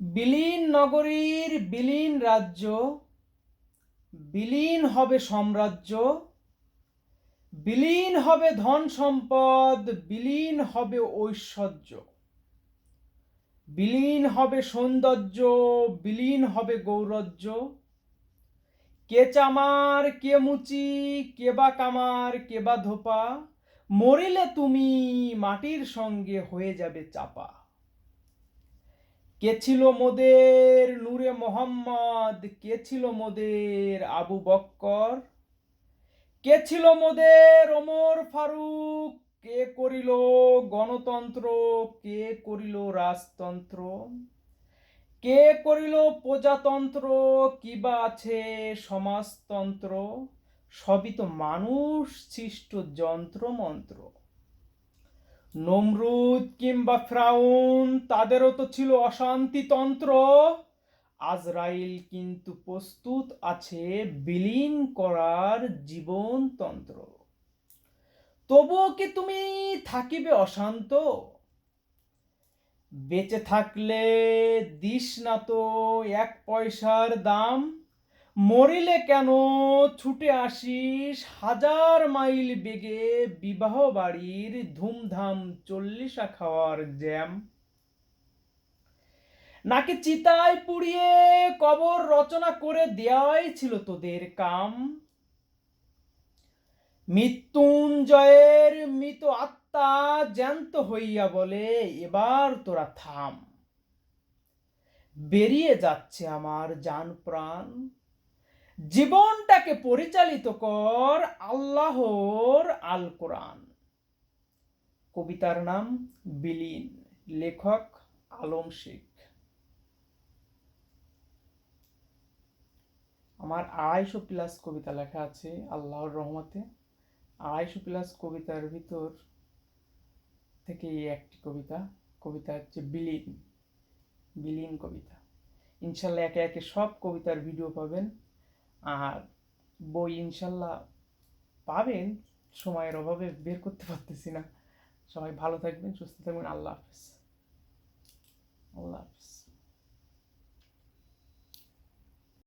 বিলীন নগরীর বিলীন রাজ্য, বিলীন হবে সাম্রাজ্য, বিলীন হবে ধন সম্পদ, বিলীন হবে ঐশ্বর্য। বিলীন হবে সৌন্দর্য, বিলীন হবে গৌরজ্য। কে চামার, কে মুচি, কে বা কামার, কে বা ধোপা, মরিলে তুমি মাটির সঙ্গে হয়ে যাবে চাপা। কে ছিল মোদের নূরে মোহাম্মদ? কে ছিল মোদের আবু বক্কর? কে ছিল মোদের ওমর ফারুক? কে করিল গণতন্ত্র? কে করিল রাজতন্ত্র? কে করিল প্রজাতন্ত্র? কিবা আছে সমাজতন্ত্র? সবই তো মানুষ সৃষ্ট যন্ত্রমন্ত্র। নমরুদ কিংবা ফ্রাউন, তাদেরও তো ছিল অশান্তিতন্ত্র আজরাইল কিন্তু প্রস্তুত আছে বিলীন করার জীবনতন্ত্র তবুও কি তুমি থাকিবে অশান্ত? বেঁচে থাকলে দিস না তো এক পয়সার দাম। মরিলে কেন ছুটে আসিস? হাজার মাইল বেগে বিবাহ বাড়ির ধুমধাম চল্লিশা খাওয়ার জ্যাম। নাকি চিতায় পুড়িয়ে কবর রচনা করে দেওয়াই ছিল তোদের কাম? মৃত্যুঞ্জয়ের মৃত আত্মা জ্যান্ত হইয়া বলে, এবার তোরা থাম। বেরিয়ে যাচ্ছে আমার জান প্রাণ। জীবনটাকে পরিচালিত কর আল্লাহর আল কোরআন কবিতার নাম বিলীন, লেখক আলম শেখ। আমার আড়াইশো প্লাস কবিতা লেখা আছে আল্লাহর রহমতে। আড়াইশো প্লাস কবিতার ভিতর থেকে এই একটি কবিতা। কবিতা হচ্ছে বিলীন বিলীন কবিতা। ইনশাল্লাহ একে একে সব কবিতার ভিডিও পাবেন। আর বই ইনশাল্লাহ পাবেন, সময়ের অভাবে বের করতে পারতেছি না। সবাই ভালো থাকবেন, সুস্থ থাকবেন, আল্লাহ হাফিজ।